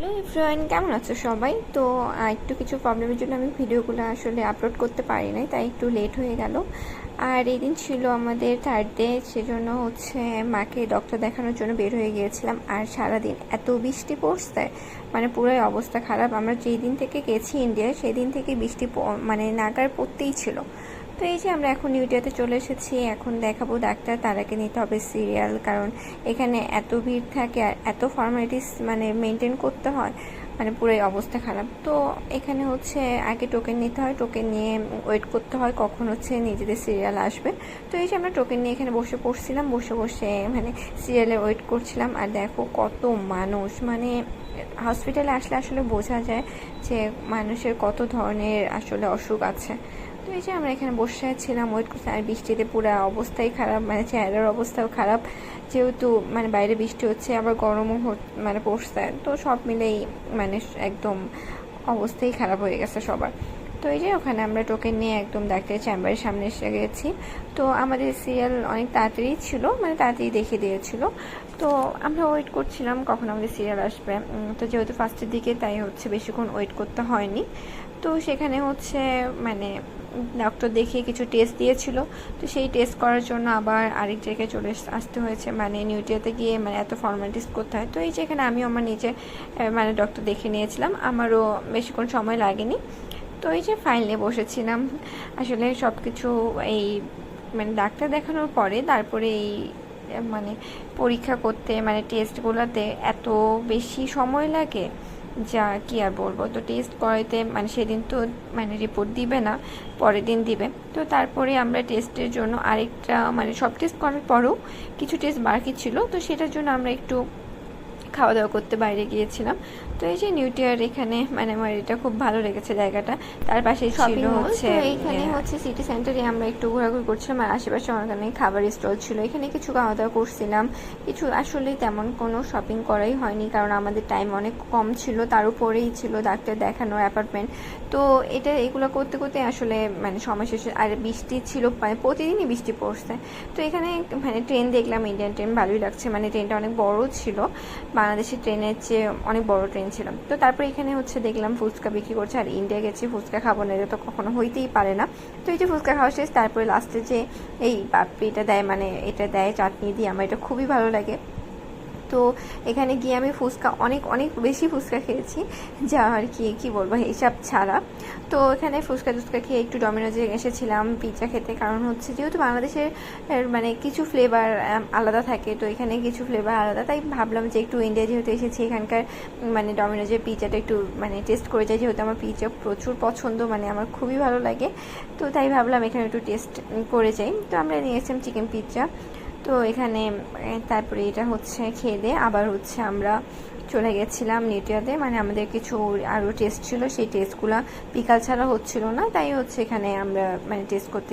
Hello everyone, কেমন আছো সবাই? তো একটু কিছু প্রবলেমের জন্য আমি ভিডিওগুলো আসলে আপলোড করতে পারি নাই, তাই একটু লেট হয়ে গেল। আর এই দিন ছিল আমাদের থার্ড ডে সেজন্য হচ্ছে মাকে ডক্টর দেখানোর জন্য বের হয়ে গিয়েছিলাম। আর সারাদিন এত বৃষ্টি পড়ছে মানে পুরোই অবস্থা খারাপ। আমরা যেই দিন থেকে গেছি ইন্ডিয়ায় সেই দিন থেকে বৃষ্টি মানে নাগার পড়তেই ছিল। তো এই যে আমরা এখন নিউডিয়াতে চলে এসেছি, এখন দেখাবো ডাক্তার তারাকে নিতে হবে সিরিয়াল, কারণ এখানে এত ভিড় থাকে আর এত ফর্মালিটিস মানে মেনটেন করতে হয় মানে পুরোই অবস্থা খারাপ। তো এখানে হচ্ছে আগে টোকেন নিতে হয় টোকেন নিয়ে ওয়েট করতে হয় কখন হচ্ছে নিজেদের সিরিয়াল আসবে। তো এই যে আমরা টোকেন নিয়ে এখানে বসে পড়ছিলাম, বসে বসে মানে সিরিয়ালে ওয়েট করছিলাম আর দেখো কত মানুষ মানে হসপিটালে আসলে আসলে বোঝা যায় যে মানুষের কত ধরনের আসলে অসুখ আছে। তো এই যে আমরা এখানে বসে ছিলাম ওয়েট করছি আর বৃষ্টিতে পুরো অবস্থাই খারাপ মানে চেহারার অবস্থাও খারাপ। যেহেতু মানে বাইরে বৃষ্টি হচ্ছে, আবার গরমও মানে পড়ছে। তো সব মিলেই মানে একদম অবস্থাই খারাপ হয়ে গেছে সবার। তো এই যে ওখানে আমরা টোকেন নিয়ে একদম ডাক্তারের চেম্বারের সামনে এসে গেছি। তো আমাদের সিরিয়াল অনেক তাড়াতাড়ি ছিল মানে তাড়াতাড়ি দেখে দিয়েছিল। তো আমরা ওয়েট করছিলাম কখন আমাদের সিরিয়াল আসবে। তো যেহেতু ফার্স্টের দিকে, তাই হচ্ছে বেশিক্ষণ ওয়েট করতে হয়নি। তো সেখানে হচ্ছে মানে ডক্টর দেখিয়ে কিছু টেস্ট দিয়েছিল। তো সেই টেস্ট করার জন্য আবার আরেক জায়গায় চলে আসতে হয়েছে। মানে নিউটিয়াতে গিয়ে মানে এত ফর্মালিটিস করতে হয়। তো এই যে এখানে আমিও আমার নিজে মানে ডক্টর দেখে নিয়েছিলাম। আমারও বেশিক্ষণ সময় লাগেনি। তো এই যে ফাইনালি বসেছিলাম। আসলে সব কিছু এই মানে ডাক্তার দেখানোর পরে তারপরে এই মানে পরীক্ষা করতে মানে টেস্টগুলোতে এত বেশি সময় লাগে। যা কি আর বলব? তো টেস্ট করাইতে মানে সেদিন তো মানে রিপোর্ট দিবে না, পরের দিন দিবে। তো তারপরে আমরা টেস্টের জন্য আরেকটা মানে সব টেস্ট করার পরেও কিছু টেস্ট বাকি ছিল। তো সেটার জন্য আমরা একটু খাওয়া দাওয়া করতে বাইরে গিয়েছিলাম। তো এই যে নিউটিয়ার এখানে মানে আমার এটা খুব ভালো লেগেছে জায়গাটা। তার পাশে ছিল Shopping হচ্ছে এখানে হচ্ছে সিটি সেন্টারে আমরা একটু ঘোরাঘুরি করছিলাম আর আশেপাশে অনেক খাবার স্টল ছিল। এখানে কিছু খাওয়া দাওয়া করছিলাম। কিছু আসলে তেমন কোনো শপিং করাই হয়নি কারণ আমাদের টাইম অনেক কম ছিল। তার উপরেই ছিল ডাক্তার দেখানোর অ্যাপার্টমেন্ট তো এটা এগুলো করতে করতে আসলে মানে সময় শেষে আর বৃষ্টি ছিল মানে প্রতিদিনই বৃষ্টি পড়ছে। তো এখানে মানে ট্রেন দেখলাম ইন্ডিয়ান ট্রেন ভালোই লাগছে। মানে ট্রেনটা অনেক বড় ছিল। বাংলাদেশের ট্রেনের চেয়ে অনেক বড় ট্রেন ছিল তো তারপর এখানে হচ্ছে দেখলাম ফুচকা বিক্রি করছে, আর ইন্ডিয়া গেছি ফুচকা খাব না এটা তো কখনো হইতেই পারে না। তো এই যে ফুচকা খাওয়া শেষ, তারপরে লাস্টে যে এই বাপ্পিটা দেয় মানে এটা দেয়, চাটনি দিয়ে, আমার এটা খুবই ভালো লাগে। তো এখানে গিয়ে আমি ফুচকা অনেক অনেক বেশি ফুচকা খেয়েছি, যা আর কি কি বলব, হিসাব ছাড়া। তো এখানে ফুচকা টুচকা খেয়ে একটু ডমিনোজে এসেছিলাম পিৎজা খেতে, কারণ হচ্ছে যেহেতু বাংলাদেশের মানে কিছু ফ্লেভার আলাদা থাকে, তো এখানে কিছু ফ্লেভার আলাদা, তাই ভাবলাম যে একটু ইন্ডিয়া যেহেতু এসেছি, এখানকার মানে ডমিনোজের পিৎজাটা একটু মানে টেস্ট করে যাই, যেহেতু আমার পিৎজা প্রচুর পছন্দ মানে আমার খুবই ভালো লাগে। তো তাই ভাবলাম এখানে একটু টেস্ট করে যাই। তো আমরা নিয়েছিলাম চিকেন পিৎজা তো এখানে তারপরে এটা হচ্ছে খেয়ে দিয়ে আবার হচ্ছে আমরা চলে গেছিলাম নেটিয়াতে। মানে আমাদের কিছু আরও টেস্ট ছিল, সেই টেস্টগুলো বিকাল ছাড়া হচ্ছিল না। তাই হচ্ছে এখানে আমরা মানে টেস্ট করতে